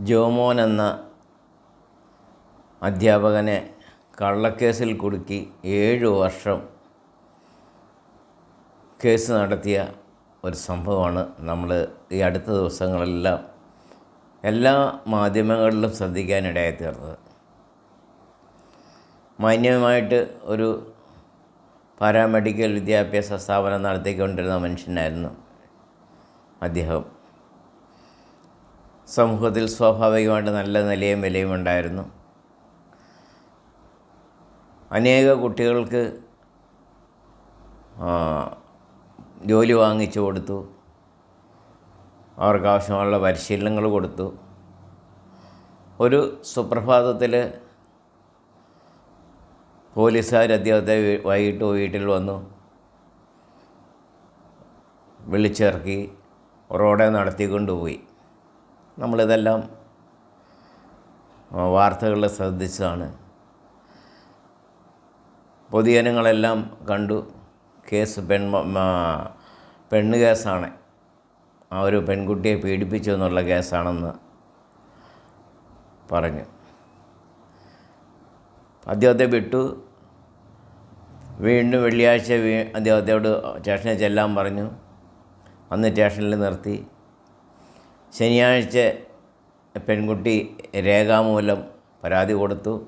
ജോമോൻ എന്ന അധ്യാപകനെ കള്ളക്കേസിൽ കുടുക്കി ഏഴ് വർഷം കേസ് നടത്തിയ ഒരു സംഭവമാണ് നമ്മൾ ഈ അടുത്ത ദിവസങ്ങളെല്ലാം എല്ലാ മാധ്യമങ്ങളിലും ശ്രദ്ധിക്കാനിടയായി തീർന്നത്. മാന്യമായിട്ട് ഒരു പാരാമെഡിക്കൽ വിദ്യാഭ്യാസ സ്ഥാപനം നടത്തിക്കൊണ്ടിരുന്ന മനുഷ്യനായിരുന്നു അദ്ദേഹം. സമൂഹത്തിൽ സ്വാഭാവികമായിട്ട് നല്ല നിലയും വിലയും ഉണ്ടായിരുന്നു. അനേക കുട്ടികൾക്ക് ജോലി വാങ്ങിച്ചു കൊടുത്തു. അവർക്ക് പരിശീലനങ്ങൾ കൊടുത്തു. ഒരു സുപ്രഭാതത്തിൽ പോലീസുകാർ അദ്ദേഹത്തെ വൈകിട്ട് വീട്ടിൽ വന്നു. വിളിച്ചിറക്കി. റോഡെ നടത്തിക്കൊണ്ടുപോയി. നമ്മളിതെല്ലാം വാർത്തകളിൽ ശ്രദ്ധിച്ചതാണ്. പൊതുജനങ്ങളെല്ലാം കണ്ടു. കേസ് പെൺ പെണ്ണ് കേസാണ്. ആ ഒരു പെൺകുട്ടിയെ പീഡിപ്പിച്ചു എന്നുള്ള കേസാണെന്ന് പറഞ്ഞു. അദ്ദേഹത്തെ വിട്ടു. വീണ്ടും വെള്ളിയാഴ്ച വീ അദ്ദേഹത്തോട് സ്റ്റേഷനിൽ ചെല്ലാൻ പറഞ്ഞു. അന്ന് സ്റ്റേഷനിൽ നിർത്തി. ശനിയാഴ്ച പെൺകുട്ടി രേഖാമൂലം പരാതി കൊടുത്തു.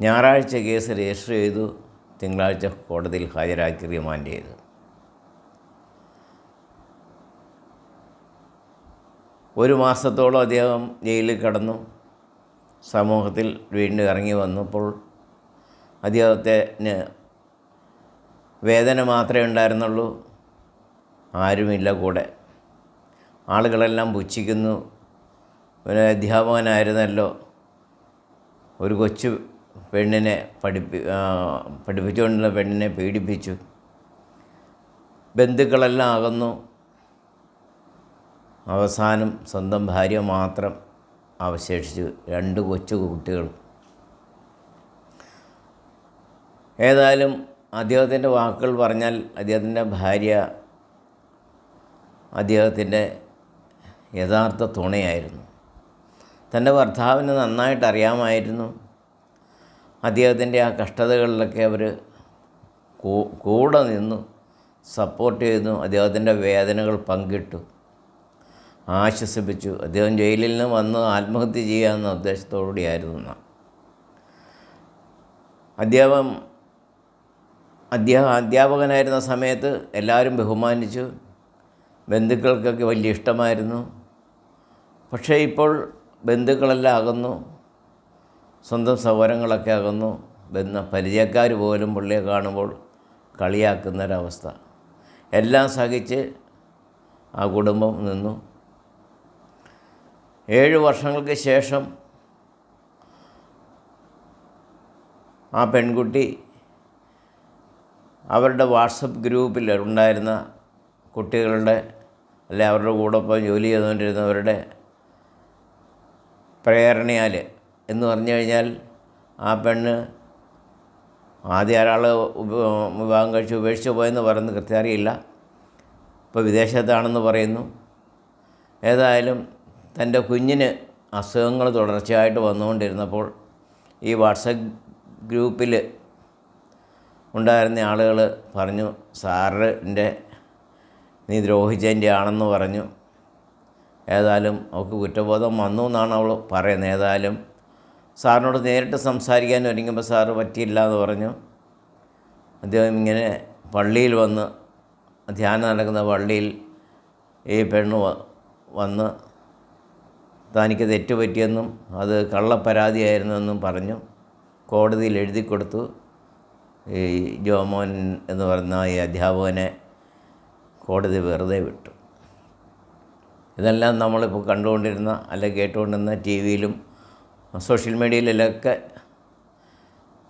ഞായറാഴ്ച കേസ് രജിസ്റ്റർ ചെയ്തു. തിങ്കളാഴ്ച കോടതിയിൽ ഹാജരാക്കി റിമാൻഡ് ചെയ്തു. ഒരു മാസത്തോളം അദ്ദേഹം ജയിലിൽ കിടന്നു. സമൂഹത്തിൽ വീണ്ടും ഇറങ്ങി വന്നപ്പോൾ അദ്ദേഹത്തിന് വേദന മാത്രമേ ഉണ്ടായിരുന്നുള്ളൂ. ആരുമില്ല കൂടെ. ആളുകളെല്ലാം പുച്ഛിക്കുന്നു. ഒരു അധ്യാപകനായിരുന്നല്ലോ ഒരു കൊച്ചു പെണ്ണിനെ പഠിപ്പി പഠിപ്പിച്ചുകൊണ്ടുള്ള പെണ്ണിനെ പീഡിപ്പിച്ചു. ബന്ധുക്കളെല്ലാം അകന്നു. അവസാനം സ്വന്തം ഭാര്യ മാത്രം അവശേഷിച്ചു. രണ്ട് കൊച്ചു കുട്ടികൾ ഏതായാലും അദ്ദേഹത്തിന്റെ വാക്കുകൾ പറഞ്ഞാൽ അദ്ദേഹത്തിന്റെ ഭാര്യ അദ്ദേഹത്തിന്റെ യഥാർത്ഥ തുണയായിരുന്നു. തന്റെ ഭർത്താവിന് നന്നായിട്ട് അറിയാമായിരുന്നു. അദ്ദേഹത്തിന്റെ ആ കഷ്ടതകളിലൊക്കെ അവർ കൂടെ നിന്നു സപ്പോർട്ട് ചെയ്തു അദ്ദേഹത്തിന്റെ വേദനകൾ പങ്കിട്ടു. ആശ്വസിപ്പിച്ചു. അദ്ദേഹം ജയിലിൽ നിന്ന് വന്ന് ആത്മഹത്യ ചെയ്യാമെന്ന ഉദ്ദേശത്തോടുകൂടിയായിരുന്നു അദ്ദേഹം അദ്ദേഹം അധ്യാപകനായിരുന്ന സമയത്ത് എല്ലാവരും ബഹുമാനിച്ചു. ബന്ധുക്കൾക്കൊക്കെ വലിയ ഇഷ്ടമായിരുന്നു. പക്ഷേ ഇപ്പോൾ ബന്ധുക്കളെല്ലാം അകന്നു സ്വന്തം സൗകര്യങ്ങളൊക്കെ അകന്നു ബന്ധ പരിചയക്കാർ പോലും പുള്ളിയെ കാണുമ്പോൾ കളിയാക്കുന്നൊരവസ്ഥ. എല്ലാം സഹിച്ച് ആ കുടുംബം നിന്നു. ഏഴ് വർഷങ്ങൾക്ക് ശേഷം ആ പെൺകുട്ടി അവരുടെ വാട്സപ്പ് ഗ്രൂപ്പിൽ ഉണ്ടായിരുന്ന കുട്ടികളുടെ അല്ലെ അവരുടെ കൂടെ ഒപ്പം ജോലി ചെയ്തുകൊണ്ടിരുന്നവരുടെ പ്രേരണയാൽ എന്ന് പറഞ്ഞു കഴിഞ്ഞാൽ ആ പെണ്ണ് ആദ്യം ഒരാൾ വിവാഹം കഴിച്ച് ഉപേക്ഷിച്ച് പോയെന്ന് പറയുന്നത് കൃത്യം അറിയില്ല. ഇപ്പോൾ വിദേശത്താണെന്ന് പറയുന്നു. ഏതായാലും തന്റെ കുഞ്ഞിന് അസുഖങ്ങൾ തുടർച്ചയായിട്ട് വന്നുകൊണ്ടിരുന്നപ്പോൾ ഈ വാട്സപ്പ് ഗ്രൂപ്പിൽ ഉണ്ടായിരുന്ന ആളുകൾ പറഞ്ഞു സാറിന്റെ നീ ദ്രോഹിച്ചതിന്റെ ആണെന്ന് പറഞ്ഞു. ഏതായാലും അവൾക്ക് കുറ്റബോധം വന്നു എന്നാണ് അവൾ പറയുന്നത്. ഏതായാലും സാറിനോട് നേരിട്ട് സംസാരിക്കാൻ ഒരുങ്ങുമ്പോൾ സാറ് പറ്റിയില്ല എന്ന് പറഞ്ഞു. അദ്ദേഹം ഇങ്ങനെ പള്ളിയിൽ വന്ന് ധ്യാനം നടക്കുന്ന പള്ളിയിൽ ഈ പെണ്ണ് വന്ന് തനിക്ക് തെറ്റുപറ്റിയെന്നും അത് കള്ളപ്പരാതിയായിരുന്നെന്നും പറഞ്ഞു. കോടതിയിൽ എഴുതി കൊടുത്തു. ഈ ജോമോൻ എന്ന് പറയുന്ന ഈ അധ്യാപകനെ കോടതി വെറുതെ വിട്ടു. ഇതെല്ലാം നമ്മളിപ്പോൾ കണ്ടുകൊണ്ടിരുന്ന അല്ലെങ്കിൽ കേട്ടുകൊണ്ടിരുന്ന ടി വിയിലും സോഷ്യൽ മീഡിയയിലൊക്കെ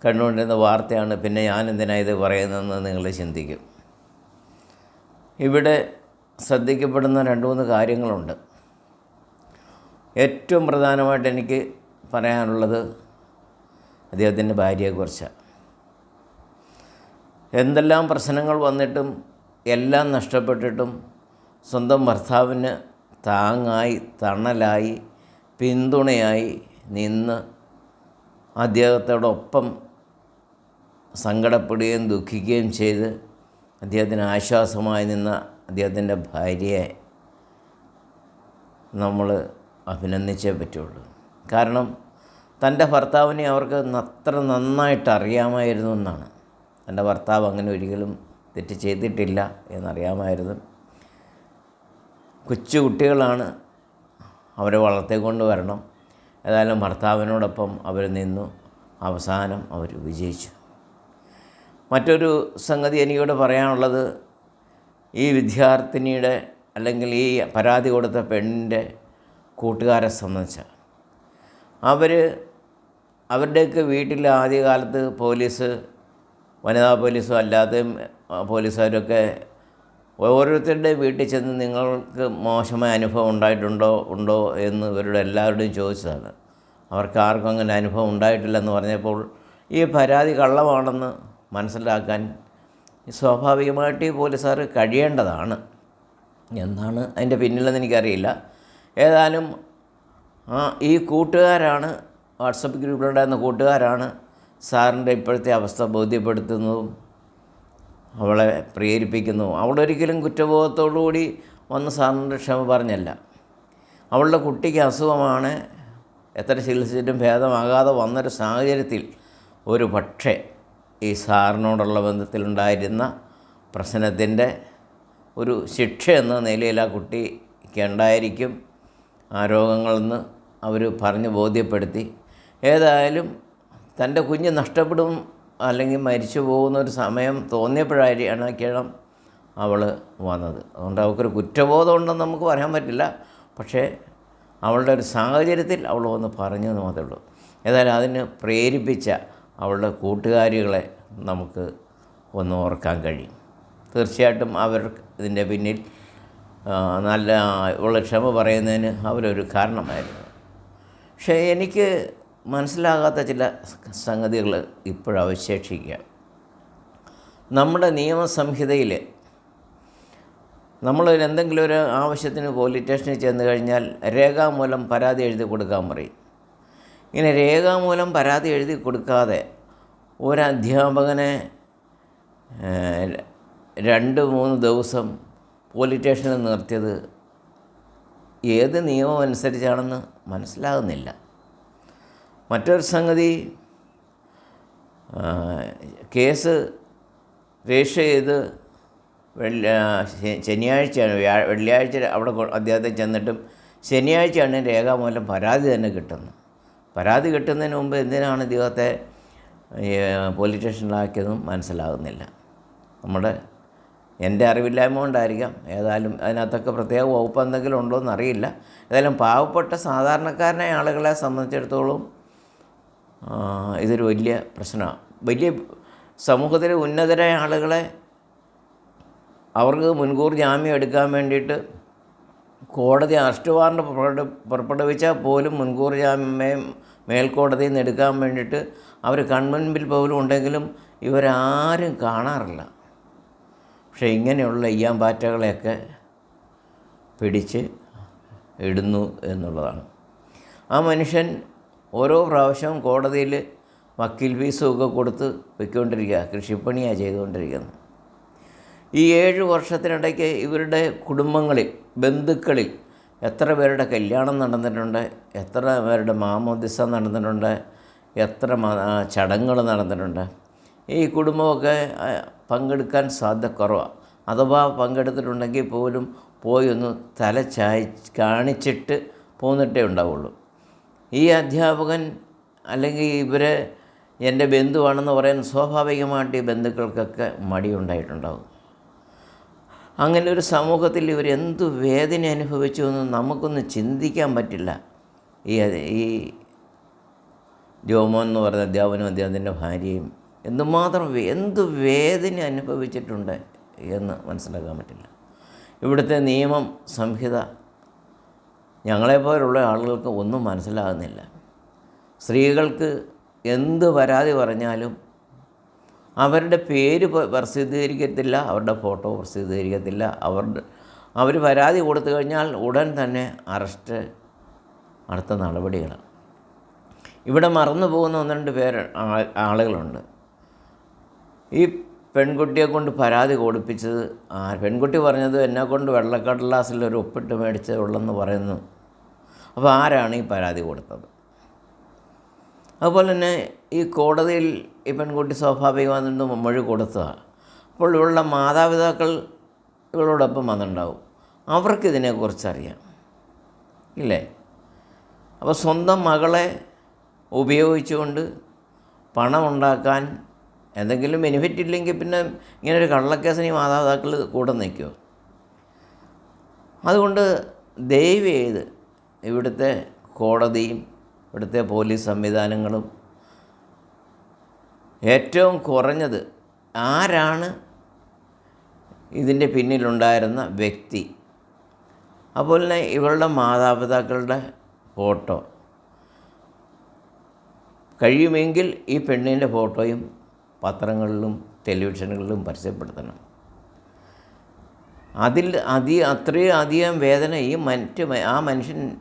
കണ്ടുകൊണ്ടിരുന്ന വാർത്തയാണ് പിന്നെ ഞാൻ എന്തിനാണ് ഇത് പറയുന്നതെന്ന് നിങ്ങൾ ചിന്തിക്കും. ഇവിടെ ശ്രദ്ധിക്കപ്പെടുന്ന രണ്ട് മൂന്ന് കാര്യങ്ങളുണ്ട്. ഏറ്റവും പ്രധാനമായിട്ട് എനിക്ക് പറയാനുള്ളത് അദ്ദേഹത്തിന്റെ ഭാര്യയെക്കുറിച്ചാണ് എന്തെല്ലാം പ്രശ്നങ്ങൾ വന്നിട്ടും എല്ലാം നഷ്ടപ്പെട്ടിട്ടും സ്വന്തം ഭർത്താവിന് താങ്ങായി തണലായി പിന്തുണയായി നിന്ന് അദ്ദേഹത്തോടൊപ്പം സങ്കടപ്പെടുകയും ദുഃഖിക്കുകയും ചെയ്ത് അദ്ദേഹത്തിന് ആശ്വാസമായി നിന്ന അദ്ദേഹത്തിന്റെ ഭാര്യയെ നമ്മൾ അഭിനന്ദിച്ചേ പറ്റുള്ളൂ. കാരണം തന്റെ ഭർത്താവിനെ അവർക്ക് അത്ര നന്നായിട്ട് അറിയാമായിരുന്നു എന്നാണ്. തന്റെ ഭർത്താവ് അങ്ങനെ ഒരിക്കലും തെറ്റ് ചെയ്തിട്ടില്ല എന്നറിയാമായിരുന്നു. കൊച്ചു കുട്ടികളാണ് അവരെ വളർത്തിക്കൊണ്ട് വരണം. ഏതായാലും ഭർത്താവിനോടൊപ്പം അവർ നിന്നു. അവസാനം അവർ വിജയിച്ചു. മറ്റൊരു സംഗതി എനിക്കിവിടെ പറയാനുള്ളത് ഈ വിദ്യാർത്ഥിനിയുടെ അല്ലെങ്കിൽ ഈ പരാതി കൊടുത്ത പെണ്ണിന്റെ കൂട്ടുകാരെ സംബന്ധിച്ച. അവർ അവരുടെയൊക്കെ വീട്ടിൽ ആദ്യകാലത്ത് പോലീസ് വനിതാ പോലീസോ അല്ലാതെയും പോലീസുകാരൊക്കെ ഓരോരുത്തരുടെയും വീട്ടിൽ ചെന്ന് നിങ്ങൾക്ക് മോശമായ അനുഭവം ഉണ്ടായിട്ടുണ്ടോ ഉണ്ടോ എന്ന് ഇവരുടെ എല്ലാവരുടെയും ചോദിച്ചതാണ്. അവർക്ക് ആർക്കും അങ്ങനെ അനുഭവം ഉണ്ടായിട്ടില്ലെന്ന് പറഞ്ഞപ്പോൾ ഈ പരാതി കള്ളമാണെന്ന് മനസ്സിലാക്കാൻ സ്വാഭാവികമായിട്ട് ഈ പോലീസുകാർ കഴിയേണ്ടതാണ്. എന്താണ് അതിന്റെ പിന്നിലെന്ന് എനിക്കറിയില്ല. ഏതായാലും ആ ഈ കൂട്ടുകാരാണ് വാട്സപ്പ് ഗ്രൂപ്പിലുണ്ടായിരുന്ന കൂട്ടുകാരാണ് സാറിന്റെ ഇപ്പോഴത്തെ അവസ്ഥ ബോധ്യപ്പെടുത്തുന്നതും അവളെ പ്രേരിപ്പിക്കുന്നു. അവളൊരിക്കലും കുറ്റബോധത്തോടുകൂടി വന്ന് സാറിന്റെ ക്ഷമ പറഞ്ഞല്ല. അവളുടെ കുട്ടിക്ക് അസുഖമാണ്. എത്ര ചികിത്സിച്ചിട്ടും ഭേദമാകാതെ വന്നൊരു സാഹചര്യത്തിൽ ഒരു പക്ഷേ ഈ സാറിനോടുള്ള ബന്ധത്തിലുണ്ടായിരുന്ന പ്രശ്നത്തിന്റെ ഒരു ശിക്ഷ എന്ന നിലയിൽ ആ കുട്ടിക്ക് ഉണ്ടായിരിക്കും. ആ രോഗങ്ങളെന്ന് അവർ പറഞ്ഞ് ബോധ്യപ്പെടുത്തി. ഏതായാലും തന്റെ കുഞ്ഞ് നഷ്ടപ്പെടും അല്ലെങ്കിൽ മരിച്ചു പോകുന്ന ഒരു സമയം തോന്നിയപ്പോഴായിരിക്കണം അവൾ വന്നത്. അതുകൊണ്ട് അവൾക്കൊരു കുറ്റബോധം ഉണ്ടെന്ന് നമുക്ക് പറയാൻ പറ്റില്ല. പക്ഷേ അവളുടെ ഒരു സാഹചര്യത്തിൽ അവൾ വന്ന് പറഞ്ഞു എന്ന് മാത്രമേ ഉള്ളൂ. ഏതായാലും അതിന് പ്രേരിപ്പിച്ച അവളുടെ കൂട്ടുകാരികളെ നമുക്ക് ഒന്ന് ഓർക്കാൻ കഴിയും. തീർച്ചയായിട്ടും അവർ ഇതിന്റെ പിന്നിൽ നല്ല ഉള്ള ക്ഷമ പറയുന്നതിന് അവരൊരു കാരണമായിരുന്നു. പക്ഷേ എനിക്ക് മനസ്സിലാകാത്ത ചില സംഗതികൾ ഇപ്പോഴവശേഷിക്കുക നമ്മുടെ നിയമസംഹിതയിൽ നമ്മൾ എന്തെങ്കിലും ഒരു ആവശ്യത്തിന് പോലീസ് സ്റ്റേഷനിൽ ചെന്ന് കഴിഞ്ഞാൽ രേഖാമൂലം പരാതി എഴുതി കൊടുക്കാൻ പറയും. ഇങ്ങനെ രേഖാമൂലം പരാതി എഴുതി കൊടുക്കാതെ ഒരു അധ്യാപകനെ രണ്ട് മൂന്ന് ദിവസം പോലീസ് സ്റ്റേഷനിൽ നിർത്തിയത് ഏത് നിയമം അനുസരിച്ചാണെന്ന് മനസ്സിലാകുന്നില്ല. മറ്റൊരു സംഗതി കേസ് രജിസ്റ്റർ ചെയ്ത് വെള്ളി ശനിയാഴ്ചയാണ് വെള്ളിയാഴ്ച അവിടെ അദ്ദേഹത്തെ ചെന്നിട്ടും ശനിയാഴ്ചയാണ് രേഖാമൂലം പരാതി തന്നെ കിട്ടുന്നത്. പരാതി കിട്ടുന്നതിന് മുമ്പ് എന്തിനാണ് ഇദ്ദേഹത്തെ പോലീസ് സ്റ്റേഷനിലാക്കിയതും മനസ്സിലാകുന്നില്ല. നമ്മുടെ എന്റെ അറിവില്ലായ്മ കൊണ്ടായിരിക്കാം. ഏതായാലും അതിനകത്തൊക്കെ പ്രത്യേക വകുപ്പ് എന്തെങ്കിലും ഉണ്ടോ എന്നറിയില്ല ഏതായാലും പാവപ്പെട്ട സാധാരണക്കാരനായ ആളുകളെ സംബന്ധിച്ചിടത്തോളം ഇതൊരു വലിയ പ്രശ്നമാണ് വലിയ സമൂഹത്തിലെ ഉന്നതരായ ആളുകളെ അവർക്ക് മുൻകൂർ ജാമ്യം എടുക്കാൻ വേണ്ടിയിട്ട് കോടതി അറസ്റ്റ് വാറണ്ട് പുറപ്പെടു പുറപ്പെടുവിച്ചാൽ പോലും മുൻകൂർ ജാമ്യം മേൽക്കോടതിയിൽ നിന്ന് എടുക്കാൻ വേണ്ടിയിട്ട് അവർ കൺമുൻപിൽ പോലും ഉണ്ടെങ്കിലും ഇവരാരും കാണാറില്ല. പക്ഷേ ഇങ്ങനെയുള്ള ഈയാമ്പാറ്റകളെയൊക്കെ പിടിച്ച് ഇടുന്നു എന്നുള്ളതാണ്. ആ മനുഷ്യൻ ഓരോ പ്രാവശ്യവും കോടതിയിൽ വക്കീൽ ഫീസുമൊക്കെ കൊടുത്ത് പൊയ്ക്കൊണ്ടിരിക്കുക കൃഷിപ്പണിയാണ് ചെയ്തുകൊണ്ടിരിക്കുന്നത്. ഈ ഏഴ് വർഷത്തിനിടയ്ക്ക് ഇവരുടെ കുടുംബങ്ങളിൽ ബന്ധുക്കളിൽ എത്ര പേരുടെ കല്യാണം നടന്നിട്ടുണ്ട് എത്ര പേരുടെ മാമോദിസ നടന്നിട്ടുണ്ട് എത്ര ചടങ്ങുകൾ നടന്നിട്ടുണ്ട്. ഈ കുടുംബമൊക്കെ പങ്കെടുക്കാൻ സാധ്യത കുറവാണ് അഥവാ പങ്കെടുത്തിട്ടുണ്ടെങ്കിൽ പോലും പോയി ഒന്ന് തല ചായ കാണിച്ചിട്ട് പോന്നിട്ടേ ഉണ്ടാവുള്ളൂ. ഈ അധ്യാപകൻ അല്ലെങ്കിൽ ഇവരെ എന്റെ ബന്ധുവാണെന്ന് പറയാൻ സ്വാഭാവികമായിട്ട് ഈ ബന്ധുക്കൾക്കൊക്കെ മടിയുണ്ടായിട്ടുണ്ടാകും അങ്ങനെ ഒരു സമൂഹത്തിൽ ഇവർ എന്തു വേദന അനുഭവിച്ചു എന്ന് നമുക്കൊന്ന് ചിന്തിക്കാൻ പറ്റില്ല. ഈ ഈ ജോമോൻ എന്ന് പറയുന്ന അധ്യാപനും അദ്ദേഹത്തിന്റെ ഭാര്യയും എന്തുമാത്രം എന്തു എന്ത് വേദന അനുഭവിച്ചിട്ടുണ്ട് എന്ന് മനസ്സിലാക്കാൻ പറ്റില്ല. ഇവിടുത്തെ നിയമം സംഹിത ഞങ്ങളെപ്പോലുള്ള ആളുകൾക്ക് ഒന്നും മനസ്സിലാകുന്നില്ല. സ്ത്രീകൾക്ക് എന്ത് പരാതി പറഞ്ഞാലും അവരുടെ പേര് പ്രസിദ്ധീകരിക്കത്തില്ല അവരുടെ ഫോട്ടോ പ്രസിദ്ധീകരിക്കത്തില്ല. അവരുടെ അവർ പരാതി കൊടുത്തു കഴിഞ്ഞാൽ ഉടൻ തന്നെ അറസ്റ്റ് അടുത്ത നടപടികൾ ഇവിടെ മറന്നു പോകുന്ന ഒന്ന് രണ്ട് പേര് ആളുകളുണ്ട്. ഈ പെൺകുട്ടിയെ കൊണ്ട് പരാതി കൊടുപ്പിച്ചത് ആ പെൺകുട്ടി പറഞ്ഞത് എന്നെ കൊണ്ട് വെള്ളക്കടലാസിൽ ഒരു ഒപ്പിട്ട് മേടിച്ചേ ഉള്ളെന്ന് പറയുന്നു. അപ്പോൾ ആരാണ് ഈ പരാതി കൊടുത്തത്? അതുപോലെ തന്നെ ഈ കോടതിയിൽ ഈ പെൺകുട്ടി സ്വാഭാവികമായിട്ട് മൊഴി കൊടുത്തതാണ് അപ്പോൾ ഇവളുടെ മാതാപിതാക്കൾ ഇവളോടൊപ്പം വന്നിട്ടുണ്ടാവും. അവർക്കിതിനെക്കുറിച്ചറിയാം ഇല്ലേ? അപ്പോൾ സ്വന്തം മകളെ ഉപയോഗിച്ചുകൊണ്ട് പണം ഉണ്ടാക്കാൻ എന്തെങ്കിലും ബെനിഫിറ്റ് ഇല്ലെങ്കിൽ പിന്നെ ഇങ്ങനൊരു കള്ളക്കേസിന് ഈ മാതാപിതാക്കൾ കൂടെ നിൽക്കുമോ അതുകൊണ്ട് ദയവ് ചെയ്ത് ഇവിടുത്തെ കോടതിയും ഇവിടുത്തെ പോലീസ് സംവിധാനങ്ങളും ഏറ്റവും കുറഞ്ഞത് ആരാണ് ഇതിന്റെ പിന്നിലുണ്ടായിരുന്ന വ്യക്തി? അതുപോലെ തന്നെ ഇവളുടെ മാതാപിതാക്കളുടെ ഫോട്ടോ. കഴിയുമെങ്കിൽ ഈ പെണ്ണിന്റെ ഫോട്ടോയും പത്രങ്ങളിലും ടെലിവിഷനുകളിലും പരസ്യപ്പെടുത്തണം അതിൽ അതി അത്രയും അധികം വേദന ഈ മറ്റ് ആ മനുഷ്യൻ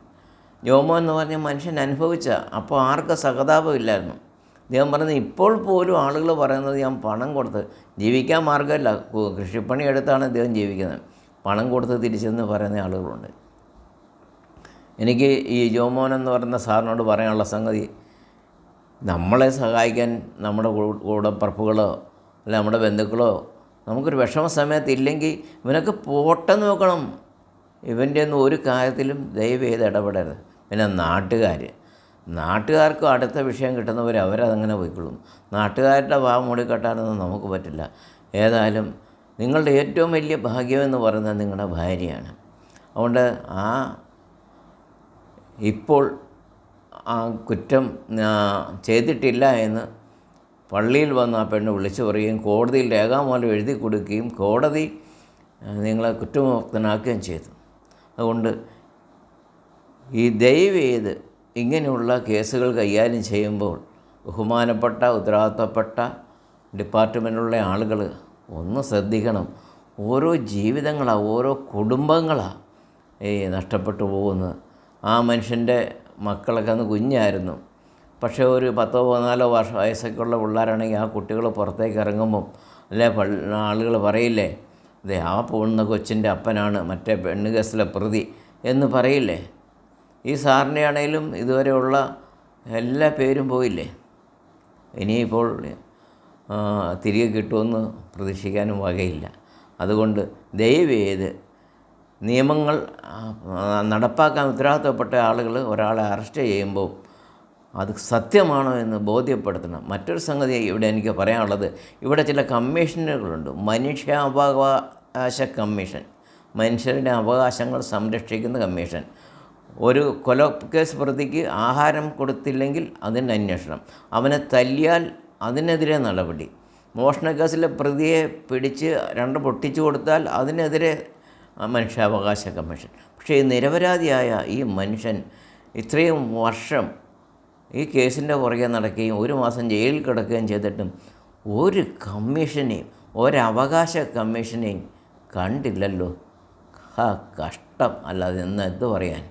ജോമോ എന്ന് പറഞ്ഞ മനുഷ്യൻ അനുഭവിച്ച അപ്പോൾ ആർക്ക് സഹതാപമില്ലായിരുന്നു അദ്ദേഹം പറയുന്നത് ഇപ്പോൾ പോലും ആളുകൾ പറയുന്നത് ഞാൻ പണം കൊടുത്ത് ജീവിക്കാൻ മാർഗമില്ല. കു- കൃഷിപ്പണി എടുത്താണ് അദ്ദേഹം ജീവിക്കുന്നത്. പണം കൊടുത്ത് തിരിച്ചെന്ന് പറയുന്ന ആളുകളുണ്ട്. എനിക്ക് ഈ ജോമോൻ എന്ന് പറയുന്ന സാറിനോട് പറയാനുള്ള സംഗതി നമ്മളെ സഹായിക്കാൻ നമ്മുടെ കൂടെ പറപ്പുകളോ അല്ല നമ്മുടെ ബന്ധുക്കളോ നമുക്കൊരു വിഷമ സമയത്ത് ഇല്ലെങ്കിൽ ഇവനൊക്കെ പോട്ടെ നോക്കണം. ഇവന്റെ ഒന്നും ഒരു കാര്യത്തിലും ദയവ് ചെയ്ത് ഇടപെടരുത്. പിന്നെ നാട്ടുകാർ നാട്ടുകാർക്കും അടുത്ത വിഷയം കിട്ടുന്നവർ അവരതങ്ങനെ പോയിക്കൊള്ളും നാട്ടുകാരുടെ ഭാവം മൂടിക്കെട്ടാനൊന്നും നമുക്ക് പറ്റില്ല. ഏതായാലും നിങ്ങളുടെ ഏറ്റവും വലിയ ഭാഗ്യമെന്ന് പറയുന്നത് നിങ്ങളുടെ ഭാര്യയാണ്. അതുകൊണ്ട് ആ ഇപ്പോൾ കുറ്റം ചെയ്തിട്ടില്ല എന്ന് പള്ളിയിൽ വന്ന് ആ പെണ്ണ് വിളിച്ചു പറയുകയും കോടതിയിൽ രേഖാമൂലം എഴുതി കൊടുക്കുകയും കോടതി ആ, നിങ്ങളെ കുറ്റമുക്തനാക്കുകയും ചെയ്തു. അതുകൊണ്ട് ഈ ദയവ് ഇങ്ങനെയുള്ള കേസുകൾ കൈകാര്യം ചെയ്യുമ്പോൾ ബഹുമാനപ്പെട്ട ഉത്തരവാദിത്തപ്പെട്ട ഡിപ്പാർട്ട്മെന്റിലുള്ള ആളുകൾ ഒന്ന് ശ്രദ്ധിക്കണം. ഓരോ ജീവിതങ്ങളാണ് ഓരോ കുടുംബങ്ങളാണ് ഈ നഷ്ടപ്പെട്ടു പോകുന്നത്. ആ മനുഷ്യന്റെ മക്കളൊക്കെ അന്ന് കുഞ്ഞായിരുന്നു. പക്ഷേ ഒരു പത്തോ പതിനാലോ വർഷം വയസ്സൊക്കെയുള്ള പിള്ളേരാണെങ്കിൽ ആ കുട്ടികൾ പുറത്തേക്ക് ഇറങ്ങുമ്പം അല്ലെ ആളുകൾ പറയില്ലേ അതെ ആ പോകുന്ന കൊച്ചിന്റെ അപ്പനാണ് മറ്റേ പെണ്ണ് കേസിലെ പ്രതി എന്ന് പറയില്ലേ? ഈ ആണെങ്കിലും ഇതുവരെയുള്ള എല്ലാ പേരും പോയില്ലേ? ഇനിയിപ്പോൾ തിരികെ കിട്ടുമെന്ന് പ്രതീക്ഷിക്കാനും വകയില്ല. അതുകൊണ്ട് ദയവ് ചെയ്ത് നിയമങ്ങൾ നടപ്പാക്കാൻ ഉത്തരവാദിത്തപ്പെട്ട ആളുകൾ ഒരാളെ അറസ്റ്റ് ചെയ്യുമ്പോൾ അത് സത്യമാണോ എന്ന് ബോധ്യപ്പെടുത്തണം. മറ്റൊരു സംഗതി ഇവിടെ എനിക്ക് പറയാനുള്ളത് ഇവിടെ ചില കമ്മീഷനുകളുണ്ട്. മനുഷ്യാവകാശ കമ്മീഷൻ മനുഷ്യരുടെ അവകാശങ്ങൾ സംരക്ഷിക്കുന്ന കമ്മീഷൻ. ഒരു കൊല കേസ് പ്രതിക്ക് ആഹാരം കൊടുത്തില്ലെങ്കിൽ അതിന് അന്വേഷണം. അവനെ തല്ലിയാൽ അതിനെതിരെ നടപടി. മോഷണ കേസിലെ പ്രതിയെ പിടിച്ച് രണ്ട് പൊട്ടിച്ചു കൊടുത്താൽ അതിനെതിരെ മനുഷ്യാവകാശ കമ്മീഷൻ. പക്ഷേ ഈ നിരപരാധിയായ ഈ മനുഷ്യൻ ഇത്രയും വർഷം ഈ കേസിന്റെ പുറകെ നടക്കുകയും ഒരു മാസം ജയിലിൽ കിടക്കുകയും ചെയ്തിട്ടും ഒരു കമ്മീഷനെയും ഒരവകാശ കമ്മീഷനെയും കണ്ടില്ലല്ലോ. കഷ്ടം. അല്ലാതെ എന്ന് എന്ത് പറയാൻ?